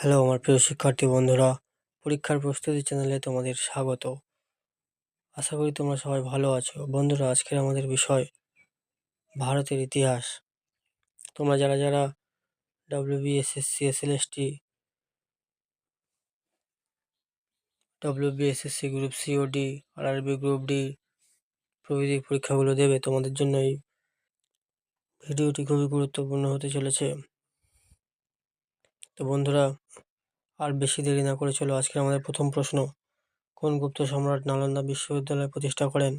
Hello, আমার প্রিয় শিক্ষার্থী বন্ধুরা, পরীক্ষার প্রস্তুতি চ্যানেলে তোমাদের স্বাগত। আশা করি তোমরা সবাই ভালো আছো। বন্ধুরা, আজকের আমাদের বিষয় ভারতের ইতিহাস। তোমরা যারা যারা W WBSSC SLST WBSSC group COD RRB group D প্রভৃতি পরীক্ষাগুলো দেবে, তোমাদের জন্য এই ভিডিওটি খুবই গুরুত্বপূর্ণ হতে চলেছে। তো বন্ধুরা আর বেশি দেরি না করে চলো। আজকে আমাদের প্রথম প্রশ্ন, কোন গুপ্ত সম্রাট নালন্দা বিশ্ববিদ্যালয় প্রতিষ্ঠা করেন?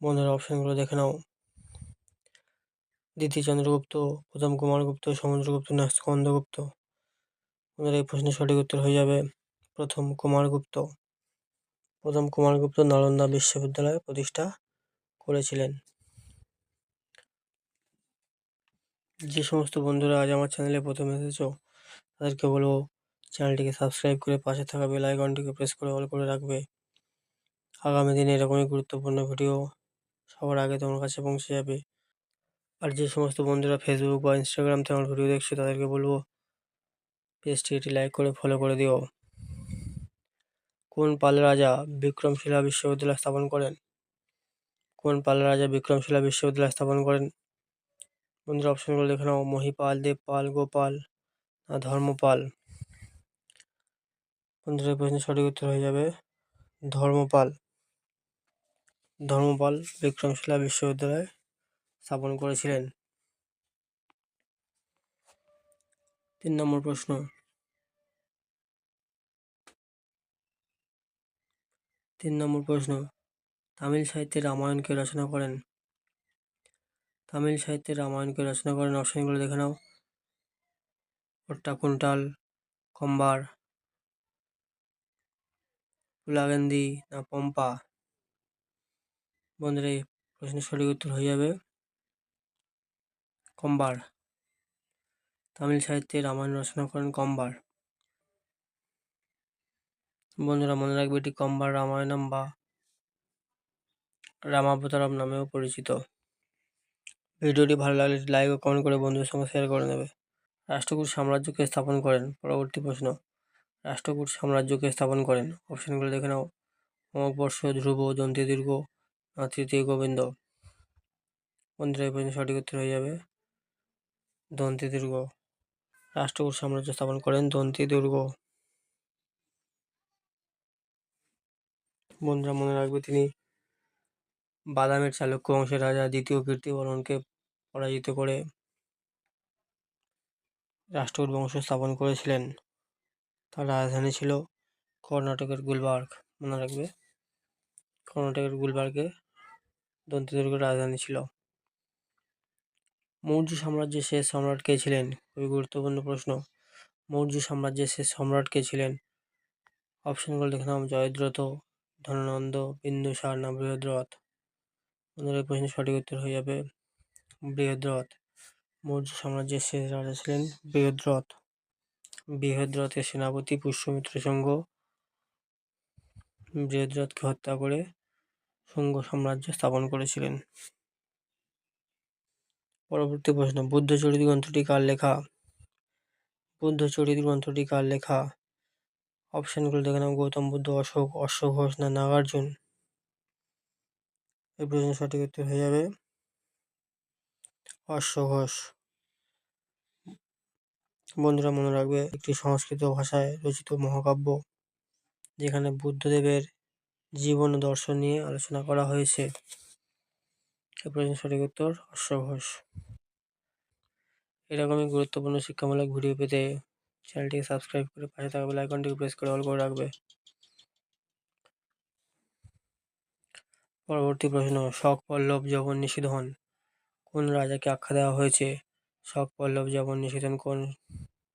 বন্ধুরা অপশনগুলো দেখে নাও। দ্বিতীয় চন্দ্রগুপ্ত প্রথম কুমারগুপ্ত সমুদ্রগুপ্ত না স্কন্দগুপ্ত এই প্রশ্নের সঠিক উত্তর হয়ে যাবে, প্রথম কুমারগুপ্ত প্রথম কুমারগুপ্ত নালন্দা বিশ্ববিদ্যালয় প্রতিষ্ঠা করেছিলেন। যে সমস্ত বন্ধুরা আজ আমার চ্যানেলে প্রথম এসেছ তাদেরকে বলব চ্যানেলটিকে সাবস্ক্রাইব করে পাশে থাকা বেল আইকনটিকে প্রেস করে অল করে রাখবে। আগামী দিনে এরকমই গুরুত্বপূর্ণ ভিডিও সবার আগে তোমার কাছে পৌঁছে যাবে। আর যে সমস্ত বন্ধুরা ফেসবুক বা ইনস্টাগ্রাম থেকে আমার ভিডিও দেখছ, তাদেরকে বলব পেজটি এটি লাইক করে ফলো করে দিও। কোন পাল রাজা বিক্রমশিলা বিশ্ববিদ্যালয় স্থাপন করেন? কোন পাল রাজা বিক্রমশিলা বিশ্ববিদ্যালয় স্থাপন করেন? বন্ধুরা অপশনগুলো দেখে নাও। মহিপাল, দেবপাল, গোপাল ধর্মপাল। বন্ধুরা প্রশ্নের সঠিক উত্তর হয়ে যাবে ধর্মপাল। ধর্মপাল বিক্রমশিলা বিশ্ববিদ্যালয় স্থাপন করেছিলেন। তিন নম্বর প্রশ্ন। তিন নম্বর প্রশ্ন। তামিল সাহিত্যে রামায়ণকে রচনা করেন? তামিল সাহিত্যে রামায়ণকে রচনা করেন? অপশনগুলো দেখে নাও। কুন্টাল কম্বার পুলাগেন্দি না পম্পা? বন্ধুরা, এই প্রশ্নের সঠিক উত্তর হয়ে যাবে কম্বার। তামিল সাহিত্যে রামায়ণ রচনা করেন কম্বার। বন্ধুরা, মনে রাখবে এটি কম্বার রামায়ণম বা রামাবতারম নামেও পরিচিত। ভিডিওটি ভালো লাগলে লাইক ও কমেন্ট করে বন্ধুদের সঙ্গে শেয়ার করে নেবে। রাষ্ট্রকূট সাম্রাজ্যকে স্থাপন করেন। পরবর্তী প্রশ্ন, রাষ্ট্রকূট সাম্রাজ্যকে স্থাপন করেন। অপশানগুলো দেখে নাও। অমবর্ষ ধ্রুব দন্তি দীর্ঘ তৃতীয় গোবিন্দ। বন্ধুরা পর্যন্ত সঠিক উত্তর হয়ে যাবে। দন্তি দুর্গ রাষ্ট্রকূট সাম্রাজ্য স্থাপন করেন দন্তি দুর্গ বন্ধুরা মনে রাখবে তিনি বাদামের চালুক্য বংশের রাজা, দ্বিতীয় কীর্তিবরণকে পরাজিত করে রাষ্ট্রকূট বংশ স্থাপন করেছিলেন। তার রাজধানী ছিল কর্ণাটকের গুলবার্গ। মনে রাখবে, কর্ণাটকের গুলবার্গে দন্তিদুর্গের রাজধানী ছিল। মৌর্য সাম্রাজ্যের শেষ সম্রাট কে ছিলেন? খুবই গুরুত্বপূর্ণ প্রশ্ন। মৌর্য সাম্রাজ্যের শেষ সম্রাট কে ছিলেন? অপশনগুলো দেখে নাম জয়দ্রথ, ধননন্দ, বিন্দুসার না বৃহদ্রথ? প্রশ্নের সঠিক উত্তর হয়ে যাবে বৃহদ্রথ। মৌর্য সাম্রাজ্যের শেষ রাজা ছিলেন বৃহদ্রথ। বৃহদ্রথের সেনাপতি, পুষ্যমিত্র সংঘ বৃহদ্রথকে হত্যা করে শুঙ্গ সাম্রাজ্য স্থাপন করেছিলেন। পরবর্তী প্রশ্ন বুদ্ধচরিত গ্রন্থটি কার লেখা? বুদ্ধচরিত গ্রন্থটি কার লেখা? অপশানগুলো দেখে নাম গৌতম বুদ্ধ, অশোক অশ্ব ঘোষ না নাগার্জুন? এই প্রশ্নের সঠিক উত্তর হয়ে যাবে অশ্ব ঘোষ বন্ধুরা মনে রাখবে, একটি সংস্কৃত ভাষায় রচিত মহাকাব্য, যেখানে বুদ্ধদেবের জীবন দর্শন নিয়ে আলোচনা করা হয়েছে। সঠিক উত্তর অশ্বঘোষ এরকমই গুরুত্বপূর্ণ শিক্ষামূলক ভিডিও পেতে চ্যানেলটিকে সাবস্ক্রাইব করে পাশে থাকা বেল আইকনটিকে প্রেস করে অল করে রাখবে। পরবর্তী প্রশ্ন, শক পল্লব যখন নিষিদ্ধ নিষিধন কোন রাজাকে আখ্যা দেওয়া হয়েছে? শক পল্লব জবন নিষেধন কোন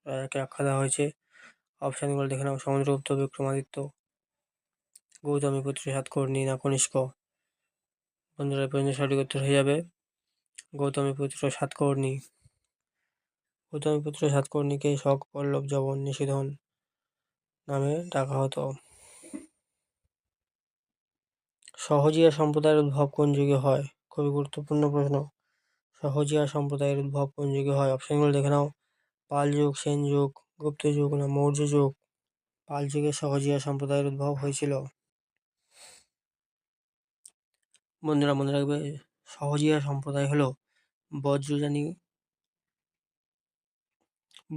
রাজাকে আখ্যা দেওয়া হয়েছে, অপশানগুলো দেখে নাও। সমুদ্রগুপ্ত, বিক্রমাদিত্য, গৌতমী পুত্র, সাতকর্ণী না কনিষ্ক? বন্ধুরা প্রশ্নের সঠিক উত্তর হয়ে যাবে। গৌতমী পুত্র, সাতকর্ণী। গৌতমী পুত্র, সাতকর্ণীকে শক পল্লব জবন নিষিধন নামে ডাকা হতো। সহজিয়া সম্প্রদায়ের উদ্ভব কোন যুগে হয়? খুবই গুরুত্বপূর্ণ প্রশ্ন। সহজিয়া সম্প্রদায়ের উদ্ভব কোন যুগে হয়? অপশনগুলো দেখে নাও। পাল যুগ, সেন যুগ, গুপ্ত যুগ না মৌর্য যুগ? পাল যুগে সহজিয়া সম্প্রদায়ের উদ্ভব হয়েছিল। বন্ধুরা, মনে রাখবে, সহজিয়া সম্প্রদায় হলো বজ্রযানী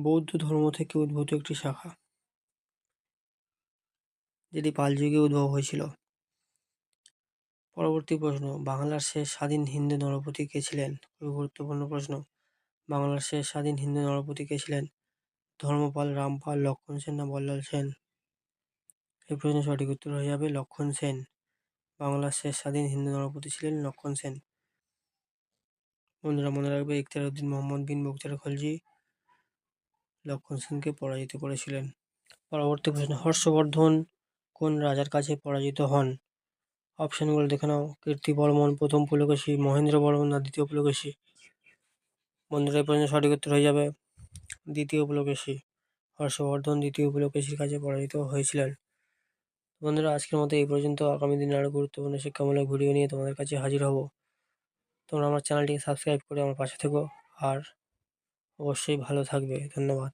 বৌদ্ধ ধর্ম থেকে উদ্ভূত একটি শাখা, যেটি পাল যুগে উদ্ভব হয়েছিল। পরবর্তী প্রশ্ন, বাংলার শেষ স্বাধীন হিন্দু নরপতি কে ছিলেন? খুবই গুরুত্বপূর্ণ প্রশ্ন। বাংলার শেষ স্বাধীন হিন্দু নরপতি কে ছিলেন? ধর্মপাল, রামপাল, লক্ষণ সেন না বল্লাল সেন? এই প্রশ্নের সঠিক উত্তর হয়ে যাবে লক্ষণ সেন। বাংলার শেষ স্বাধীন হিন্দু নরপতি ছিলেন লক্ষণ সেন। বন্ধুরা, মনে রাখবে ইখতিয়ার উদ্দিন মোহাম্মদ বিন মুক্তার খলজি লক্ষণ সেনকে পরাজিত করেছিলেন। পরবর্তী প্রশ্ন, হর্ষবর্ধন কোন রাজার কাছে পরাজিত হন? অপশানগুলো দেখে নাও। কীর্তি বর্মন, প্রথম পুলকেশী, মহেন্দ্র বর্মন না দ্বিতীয় পুলকেশী? বন্ধুরা, এই প্রশ্নের সঠিক উত্তর হয়ে যাবে। দ্বিতীয় পুলকেশী। হর্ষবর্ধন দ্বিতীয় পুলকেশীর কাছে পরাজিত হয়েছিলেন। বন্ধুরা, আজকের মতো এই পর্যন্ত। আগামী দিনে আরও গুরুত্বপূর্ণ শিক্ষামূলক ভিডিও নিয়ে তোমাদের কাছে হাজির হব। তোমরা আমার চ্যানেলটিকে সাবস্ক্রাইব করে আমার পাশে থেকো। আর অবশ্যই ভালো থাকবে। ধন্যবাদ।